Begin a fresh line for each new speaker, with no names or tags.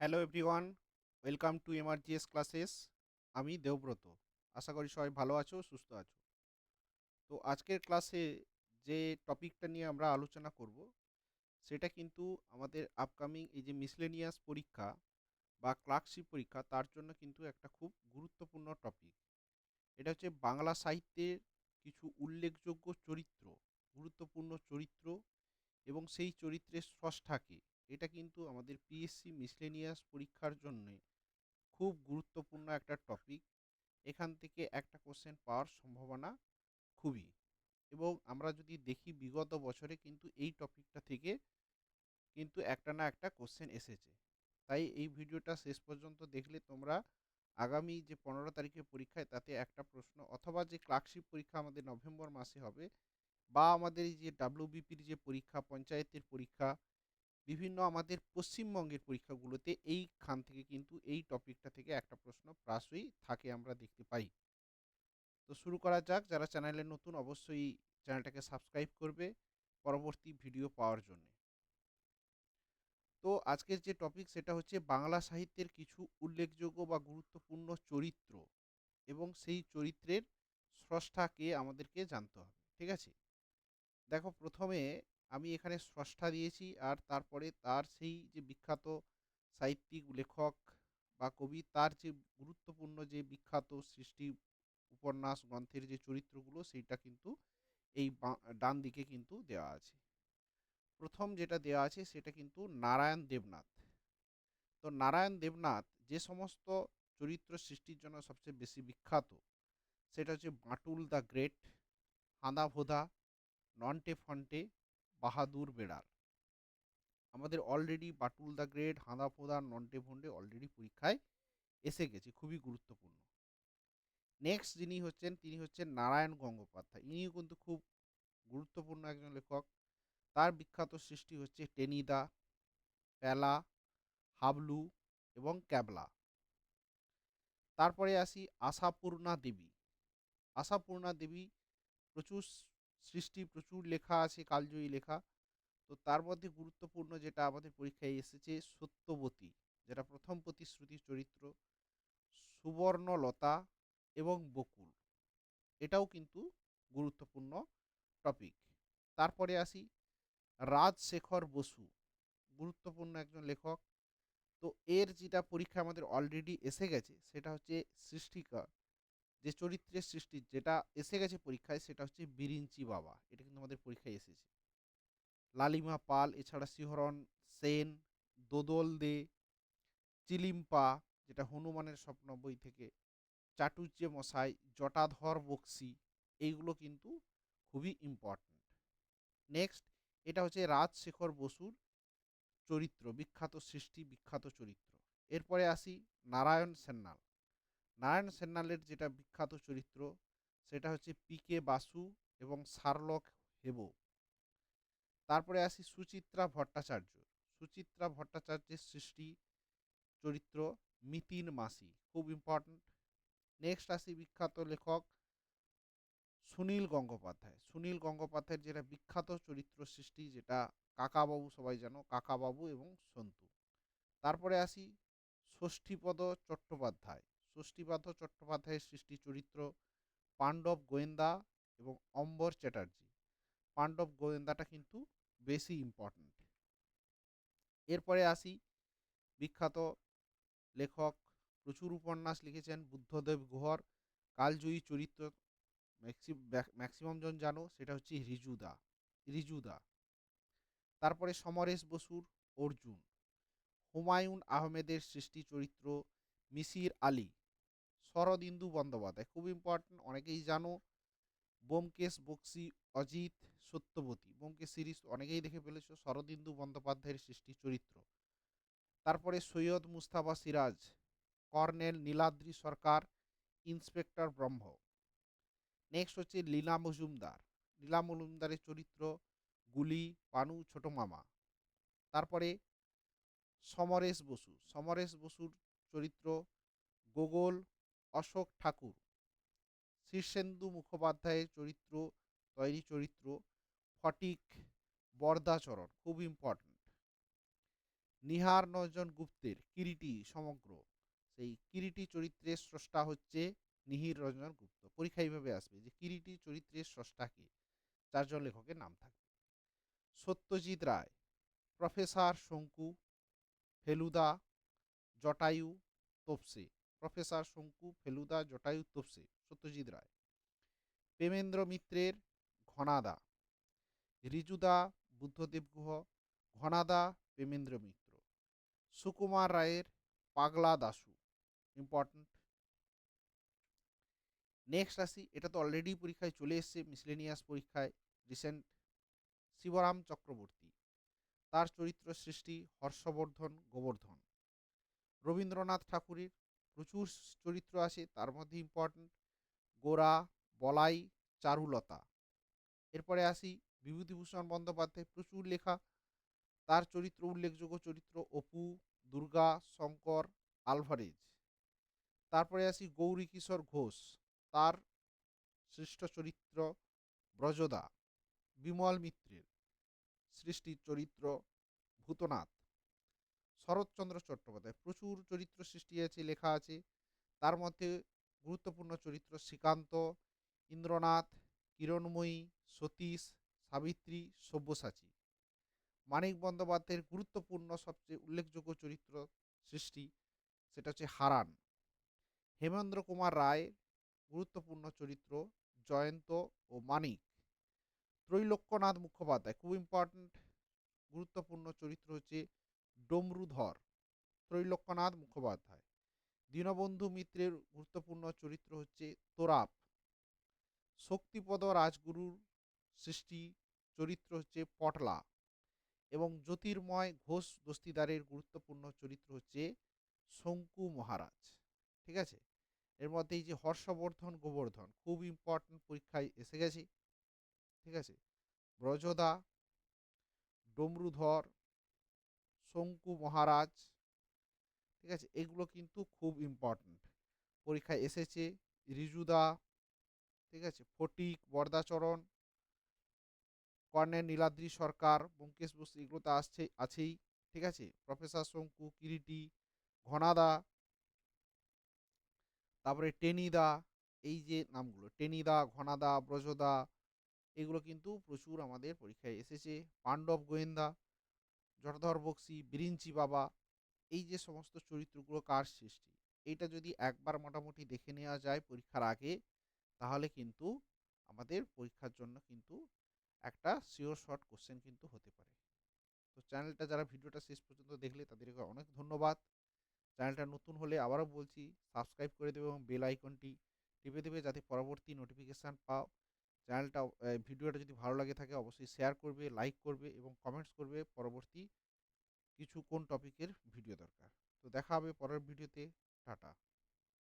Hello everyone, welcome to MRGS classes. আমি দেবব্রত। আশা করি সবাই ভালো আছো, সুস্থ আছো। তো আজকের ক্লাসে যে টপিকটা নিয়ে আমরা আলোচনা করব, সেটা কিন্তু আমাদের আপকামিং এই যে মিসলেনিয়াস পরীক্ষা বা ক্লার্কশিপ পরীক্ষা, তার জন্য কিন্তু একটা খুব গুরুত্বপূর্ণ টপিক। এটা হচ্ছে বাংলা সাহিত্যের কিছু উল্লেখযোগ্য চরিত্র, গুরুত্বপূর্ণ চরিত্র এবং সেই চরিত্রের স্রষ্টাকে এটা কিন্তু আমাদের পিএসসি মিসলেনিয়াস পরীক্ষার জন্য খুব গুরুত্বপূর্ণ একটা টপিক এখান থেকে একটা কোশ্চেন পাওয়ার সম্ভাবনা খুবই। এবং আমরা যদি দেখি বিগত বছরে কিন্তু এই টপিকটা থেকে কিন্তু একটা না একটা কোশ্চেন এসেছে। তাই এই ভিডিওটা শেষ পর্যন্ত দেখলে তোমরা আগামী যে পনেরো তারিখের পরীক্ষায় তাতে একটা প্রশ্ন অথবা যে ক্লার্কশিপ পরীক্ষা আমাদের নভেম্বর মাসে হবে বা আমাদের যে ডাব্লিউবিপির যে পরীক্ষা, পঞ্চায়েতের পরীক্ষা বিভিন্ন আমাদের পশ্চিমবঙ্গের পরীক্ষাগুলোতে এইখান থেকে কিন্তু এই টপিকটা থেকে একটা প্রশ্ন প্রায়শই থাকে, আমরা দেখতে পাই। তো শুরু করা যাক। যারা চ্যানেলে নতুন অবশ্যই চ্যানেলটাকে সাবস্ক্রাইব করবে পরবর্তী ভিডিও পাওয়ার জন্য। তো আজকের যে টপিক সেটা হচ্ছে বাংলা সাহিত্যের কিছু উল্লেখযোগ্য বা গুরুত্বপূর্ণ চরিত্র এবং সেই চরিত্রের স্রষ্টাকে আমাদেরকে জানতে হবে, ঠিক আছে? দেখো, প্রথমে আমি এখানে স্রষ্টা দিয়েছি আর তারপরে তার সেই যে বিখ্যাত সাহিত্যিক, লেখক বা কবি, তার যে গুরুত্বপূর্ণ যে বিখ্যাত সৃষ্টি উপন্যাস, গ্রন্থের যে চরিত্রগুলো, সেইটা কিন্তু এই ডান দিকে কিন্তু দেওয়া আছে। প্রথম যেটা দেওয়া আছে সেটা কিন্তু নারায়ণ দেবনাথ। তো নারায়ণ দেবনাথ যে সমস্ত চরিত্র সৃষ্টির জন্য সবচেয়ে বেশি বিখ্যাত, সেটা হচ্ছে বাঁটুল দ্য গ্রেট হাঁদা ভোদা নন্টে ফন্টে বাহাদুর বেড়ার আমাদের already Batul the great Handa Phoda, Nonte Phonte already পরীক্ষায় এসে গেছে, খুবই গুরুত্বপূর্ণ। নেক্সট যিনি হচ্ছেন, তিনি হচ্ছেন নারায়ণ গঙ্গোপাধ্যায়। ইনিও কিন্তু খুব গুরুত্বপূর্ণ একজন লেখক। তার বিখ্যাত সৃষ্টি হচ্ছে টেনিদা প্যালা হাবলু এবং ক্যাবলা। তারপরে আসি আশাপূর্ণা দেবী। আশাপূর্ণা দেবী প্রচুর সৃষ্টি প্রচুর লেখা আছে, কালজয়ী লেখা। তো তার মধ্যে গুরুত্বপূর্ণ যেটা আমাদের পরীক্ষায় এসেছে, সত্যবতী, যেটা প্রথম প্রতিশ্রুতি চরিত্র, সুবর্ণলতা এবং বকুল। এটাও কিন্তু গুরুত্বপূর্ণ টপিক তারপরে আসি, রাজশেখর বসু, গুরুত্বপূর্ণ একজন লেখক। তো এর যেটা পরীক্ষা আমাদের অলরেডি এসে গেছে, সেটা হচ্ছে সৃষ্টিকা। যে চরিত্রের সৃষ্টি যেটা এসে গেছে পরীক্ষায় সেটা হচ্ছে বিরিঞ্চি বাবা। এটা কিন্তু আমাদের পরীক্ষায় এসেছে। লালিমা পাল, এছাড়া শিহরণ সেন, দোদল দে, চিলিম্পা, যেটা হনুমানের স্বপ্ন বই থেকে চাটুর্যে মশাই, জটাধর বক্সি, এইগুলো কিন্তু খুবই ইম্পর্ট্যান্ট নেক্সট এটা হচ্ছে রাজশেখর বসুর চরিত্র, বিখ্যাত সৃষ্টি, বিখ্যাত চরিত্র। এরপরে আসি নারায়ণ সেন্নাল। নারায়ণ সেন্নালের যেটা বিখ্যাত চরিত্র, সেটা হচ্ছে পি কে বাসু এবং শার্লক হেবো। তারপরে আসি সুচিত্রা ভট্টাচার্য। সুচিত্রা ভট্টাচার্যের সৃষ্টি চরিত্র মিতিন মাসি, খুব ইম্পর্ট্যান্ট নেক্সট আসি বিখ্যাত লেখক সুনীল গঙ্গোপাধ্যায়। সুনীল গঙ্গোপাধ্যায়ের যেটা বিখ্যাত চরিত্র সৃষ্টি, যেটা কাকাবাবু সবাই জানো, কাকাবাবু এবং সন্তু। তারপরে আসি ষষ্ঠীপদ চট্টোপাধ্যায়। ষষ্ঠীপদ চট্টোপাধ্যায়ের সৃষ্টি চরিত্র পাণ্ডব গোয়েন্দা এবং অম্বর চ্যাটার্জি। পাণ্ডব গোয়েন্দাটা কিন্তু বেশি ইম্পর্ট্যান্ট এরপরে আসি, বিখ্যাত লেখক, প্রচুর উপন্যাস লিখেছেন বুদ্ধদেব গুহর, কালজয়ী চরিত্র ম্যাক্সিমাম জন জানো, সেটা হচ্ছে রিজুদা রিজুদা। তারপরে সমরেশ বসুর অর্জুন। হুমায়ুন আহমেদের সৃষ্টি চরিত্র মিসির আলী। শরদিন্দু বন্দ্যোপাধ্যায়। খুব ইম্পর্টেন্ট অনেকেই জানো বোমকেশ বক্সি অজিত সত্যবতী। বোমকেশ সিরিজ অনেকেই দেখে ফেলেছো শরদিন্দু বন্দ্যোপাধ্যায়ের সৃষ্টি চরিত্র। তারপরে Syed Mustafa Siraj, colonel Niladri Sarkar, inspector Brahma. Next হচ্ছে লীলা মজুমদার। লীলা মজুমদারের চরিত্র, গুলি, পানু, ছোট মামা। তারপরে সমরেশ বসু। সমরেশ বসুর চরিত্র, গোগল অশোক ঠাকুর। শীর্ষেন্দু মুখোপাধ্যায়ের চরিত্র, তৈরি চরিত্র, ফটিক বরদাচরণ, খুব ইম্পর্ট্যান্ট নিহার নজন গুপ্তের কিরিটি সমগ্র। সেই কিরিটি চরিত্রের স্রষ্টা হচ্ছে নিহির রঞ্জন গুপ্ত। পরীক্ষা এইভাবে আসবে যে কিরিটি চরিত্রের স্রষ্টাকে চারজন লেখকের নাম থাকবে। সত্যজিৎ রায়, প্রফেসর শঙ্কু, ফেলুদা, জটায়ু, তোপসে। প্রফেসর শঙ্কু ফেলুদা জটায়ু তোপসে, সত্যজিৎ রায়। প্রেমেন্দ্র মিত্রের ঘনাদা, রিজুদা বুদ্ধদেব গুহ, ঘনাদা প্রেমেন্দ্র মিত্র। সুকুমার রায়ের পাগলা দাসু ইম্পর্ট্যান্ট নেক্সট আসি এটা তো অলরেডি পরীক্ষায় চলে এসছে মিসলেনিয়াস পরীক্ষায় রিসেন্ট শিবরাম চক্রবর্তী, তার চরিত্র সৃষ্টি হর্ষবর্ধন গোবর্ধন। রবীন্দ্রনাথ ঠাকুরের প্রচুর চরিত্র আছে তার মধ্যে ইম্পর্ট্যান্ট গোরা, বলাই, চারুলতা। এরপরে আসি বিভূতিভূষণ বন্দ্যোপাধ্যায়, প্রচুর লেখা। তার চরিত্র উল্লেখযোগ্য চরিত্র অপু, দুর্গা, শঙ্কর, আলভারেজ। তারপরে আসি গৌরী কিশোর ঘোষ, তার সৃষ্ট চরিত্র ব্রজদা, বিমল মিত্রের সৃষ্টির চরিত্র ভূতনাথ। শরৎচন্দ্র চট্টোপাধ্যায়। প্রচুর চরিত্র সৃষ্টি আছে লেখা আছে। তার মধ্যে গুরুত্বপূর্ণ চরিত্র শ্রীকান্ত, ইন্দ্রনাথ, কিরণময়ী, সতীশ, সাবিত্রী, সব্যসাচী। মানিক বন্দ্যোপাধ্যায়ের গুরুত্বপূর্ণ সবচেয়ে উল্লেখযোগ্য চরিত্র সৃষ্টি সেটা হচ্ছে হারান। হেমেন্দ্র কুমার রায় গুরুত্বপূর্ণ চরিত্র জয়ন্ত ও মানিক। ত্রৈলোক্যনাথ মুখোপাধ্যায়, খুব ইম্পর্ট্যান্ট গুরুত্বপূর্ণ চরিত্র হচ্ছে ডমরুধর, ত্রৈলোক্যনাথ মুখোপাধ্যায়। দীনবন্ধু মিত্রের গুরুত্বপূর্ণ চরিত্র হচ্ছে তোরাপ। শক্তিপদ রাজগুরুর সৃষ্টি চরিত্র হচ্ছে পটলা এবং জ্যোতির্ময় ঘোষ দস্তিদারের গুরুত্বপূর্ণ চরিত্র হচ্ছে শঙ্কু মহারাজ। ঠিক আছে? এর মধ্যে এই যে হর্ষবর্ধন, গোবর্ধন খুব ইম্পর্ট্যান্ট পরীক্ষায় এসে গেছে। ঠিক আছে? ব্রজদা, ডমরুধর শঙ্কু মহারাজ, ঠিক আছে? এগুলো কিন্তু খুব ইম্পর্ট্যান্ট পরীক্ষায় এসেছে রিজুদা ঠিক আছে? ফটিক বরদাচরণ কর্ণের নীলাদ্রি সরকার, ব্যোমকেশ বসু, এগুলো তো আসছে, আছেই, ঠিক আছে? প্রফেসর শঙ্কু, কিরিটি ঘনাদা তারপরে টেনিদা এই যে নামগুলো টেনিদা ঘনাদা ব্রজদা এগুলো কিন্তু প্রচুর আমাদের পরীক্ষায় এসেছে। পাণ্ডব গোয়েন্দা জটাধর বক্সি, বিরিঞ্চি বাবা, এই যে সমস্ত চরিত্রগুলো কার সৃষ্টি? এইটা যদি একবার মোটামুটি দেখে নেওয়া যায় পরীক্ষার আগে, তাহলে কিন্তু আমাদের পরীক্ষার জন্য কিন্তু একটা শিওর শর্ট কোশ্চেন কিন্তু হতে পারে। তো চ্যানেলটা যারা ভিডিওটা শেষ পর্যন্ত দেখলে তাদেরকে অনেক ধন্যবাদ। চ্যানেলটা নতুন হলে আবারও বলছি সাবস্ক্রাইব করে দেবে এবং বেল আইকনটি টিপে দেবে যাতে পরবর্তী নোটিফিকেশান পাও। চ্যানেলটা ভিডিওটা যদি ভালো লাগে থাকে অবশ্যই শেয়ার করবে লাইক করবে এবং কমেন্টস করবে। পরবর্তী কিছু কোন টপিকের ভিডিও দরকার। তো দেখা হবে পরের ভিডিওতে টাটা।